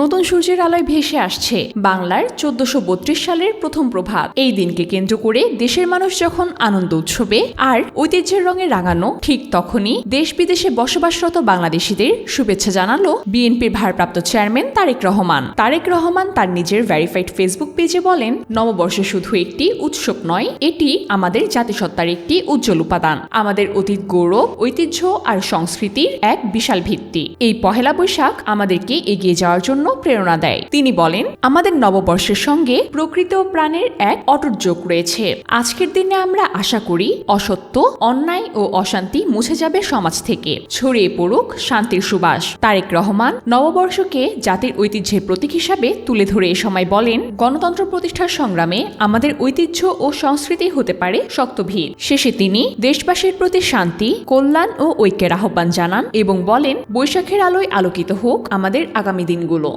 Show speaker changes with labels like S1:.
S1: নতুন সূর্যের আলোয় ভেসে আসছে বাংলার চোদ্দশো সালের প্রথম প্রভাত। এই দিনকে কেন্দ্র করে দেশের মানুষ যখন আনন্দ উৎসবে আর ঐতিহ্যের রঙে রাঙানো, ঠিক তখনই দেশ বিদেশে বসবাসরত বাংলাদেশিদের শুভেচ্ছা জানালো বিএনপির ভারপ্রাপ্ত চেয়ারম্যান তারেক রহমান। তারেক রহমান তার নিজের ভেরিফাইড ফেসবুক পেজে বলেন, নববর্ষ শুধু একটি উৎসব নয়, এটি আমাদের জাতিসত্তার একটি উজ্জ্বল উপাদান। আমাদের অতীত গৌরব, ঐতিহ্য আর সংস্কৃতির এক বিশাল ভিত্তি। এই পহেলা বৈশাখ আমাদেরকে এগিয়ে যাওয়ার জন্য প্রেরণা দেয়। তিনি বলেন, আমাদের নববর্ষের সঙ্গে প্রকৃত প্রাণের এক অটুট যোগ রয়েছে। আজকের দিনে আমরা আশা করি অসত্য, অন্যায় ও অশান্তি মুছে যাবে সমাজ থেকে। ছড়িয়ে পড়ুক শান্তির সুবাস। তারেক রহমান নববর্ষকে জাতির ঐতিহ্যের প্রতীক হিসাবে তুলে ধরে এ সময় বলেন, গণতন্ত্র প্রতিষ্ঠার সংগ্রামে আমাদের ঐতিহ্য ও সংস্কৃতি হতে পারে শক্ত ভিড় শেষে তিনি দেশবাসীর প্রতি শান্তি, কল্যাণ ও ঐক্যের আহ্বান জানান এবং বলেন, বৈশাখের আলোয় আলোকিত হোক আমাদের আগামী দিনগুলো।